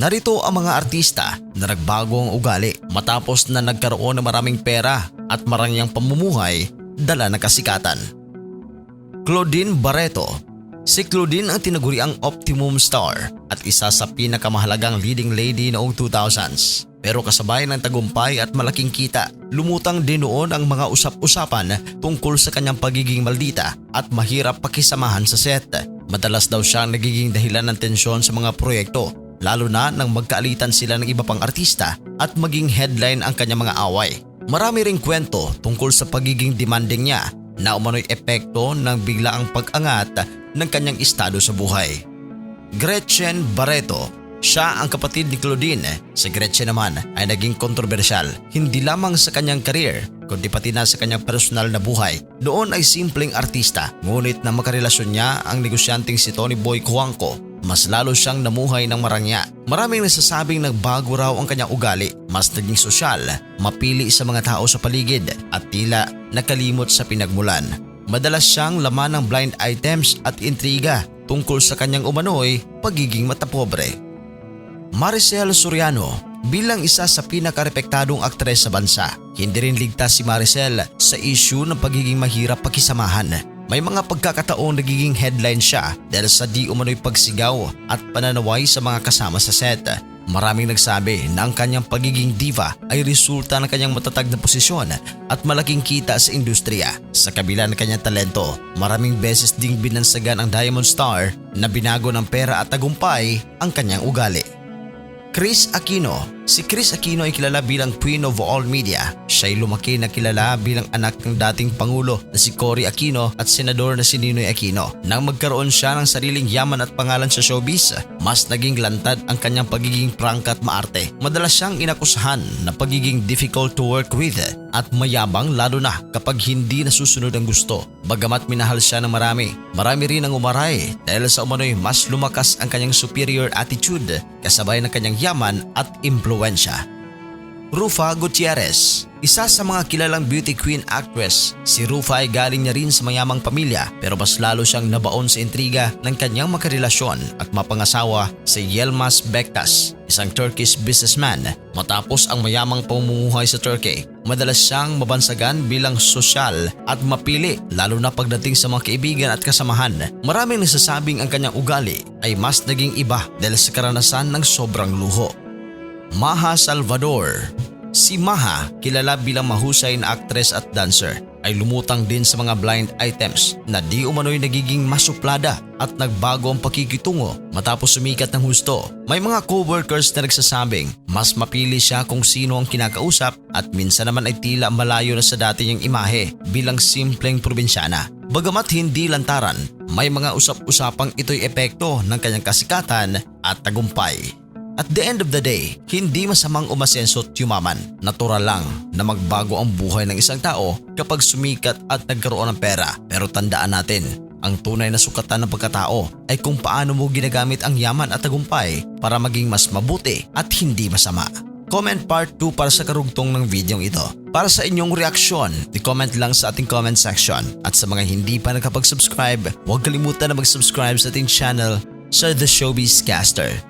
Narito ang mga artista na nagbago ang ugali matapos na nagkaroon ng maraming pera at marangyang pamumuhay dala ng kasikatan. Claudine Barreto Si Claudine ang tinaguriang optimum star at isa sa pinakamahalagang leading lady noong 2000s. Pero kasabay ng tagumpay at malaking kita, lumutang din noon ang mga usap-usapan tungkol sa kanyang pagiging maldita at mahirap pakisamahan sa set. Madalas daw siyang nagiging dahilan ng tensyon sa mga proyekto lalo na nang magkaalitan sila ng iba pang artista at maging headline ang kanyang mga away. Marami ring kwento tungkol sa pagiging demanding niya na umano'y epekto ng biglaang pag-angat ng kanyang estado sa buhay. Gretchen Barreto siya ang kapatid ni Claudine. Si Gretchen naman ay naging kontrobersyal hindi lamang sa kanyang career kundi pati na sa kanyang personal na buhay. Noon ay simpleng artista ngunit na makarelasyon niya ang negosyanteng si Tony Boy Cuanco mas lalo siyang namuhay ng marangya. Maraming nagsasabing nagbago raw ang kanyang ugali, mas naging sosyal, mapili sa mga tao sa paligid at tila nakalimot sa pinagmulan. Madalas siyang laman ng blind items at intriga tungkol sa kanyang umano'y pagiging matapobre. Maricel Soriano bilang isa sa pinakarepektadong aktres sa bansa, hindi rin ligtas si Maricel sa issue ng pagiging mahirap pakisamahan. May mga pagkakataong nagiging headline siya dahil sa di umano'y pagsigaw at pananaway sa mga kasama sa set. Maraming nagsabi na ang kanyang pagiging diva ay resulta ng kanyang matatag na posisyon at malaking kita sa industriya. Sa kabila ng kanyang talento, maraming beses ding binansagan ang Diamond Star na binago ng pera at tagumpay ang kanyang ugali. Chris Aquino Si Chris Aquino ay kilala bilang Queen of All Media. Siya ay lumaki na kilala bilang anak ng dating Pangulo na si Cory Aquino at Senador na si Ninoy Aquino. Nang magkaroon siya ng sariling yaman at pangalan sa showbiz, mas naging lantad ang kanyang pagiging prangka at maarte. Madalas siyang inakusahan na pagiging difficult to work with at mayabang lalo na kapag hindi nasusunod ang gusto. Bagamat minahal siya ng marami, marami rin ang umaray dahil sa umano'y mas lumakas ang kanyang superior attitude kasabay ng kanyang yaman at impluensya. Rufa Gutierrez Isa sa mga kilalang beauty queen actress, si Rufa ay galing niya rin sa mayamang pamilya pero mas lalo siyang nabaon sa intriga ng kanyang makarelasyon at mapangasawa si Yilmaz Bektas, isang Turkish businessman. Matapos ang mayamang pamumuhay sa Turkey, madalas siyang mabansagan bilang sosyal at mapili lalo na pagdating sa mga kaibigan at kasamahan. Maraming nagsasabing ang kanyang ugali ay mas naging iba dahil sa karanasan ng sobrang luho. Maha Salvador Si Maha, kilala bilang mahusay na actress at dancer, ay lumutang din sa mga blind items na di umano'y nagiging masuplada at nagbago ang pakikitungo matapos sumikat ng husto. May mga co-workers na nagsasabing mas mapili siya kung sino ang kinakausap at minsan naman ay tila malayo na sa dati niyang imahe bilang simpleng probinsyana. Bagamat hindi lantaran, may mga usap-usapang ito'y epekto ng kanyang kasikatan at tagumpay. At the end of the day, hindi masamang umasenso at yumaman. Natural lang na magbago ang buhay ng isang tao kapag sumikat at nagkaroon ng pera. Pero tandaan natin, ang tunay na sukatan ng pagkatao ay kung paano mo ginagamit ang yaman at tagumpay para maging mas mabuti at hindi masama. Comment part 2 para sa karugtong ng videong ito. Para sa inyong reaksyon, i-comment lang sa ating comment section. At sa mga hindi pa nakapag-subscribe, huwag kalimutan na mag-subscribe sa ating channel sa The Showbiz Caster.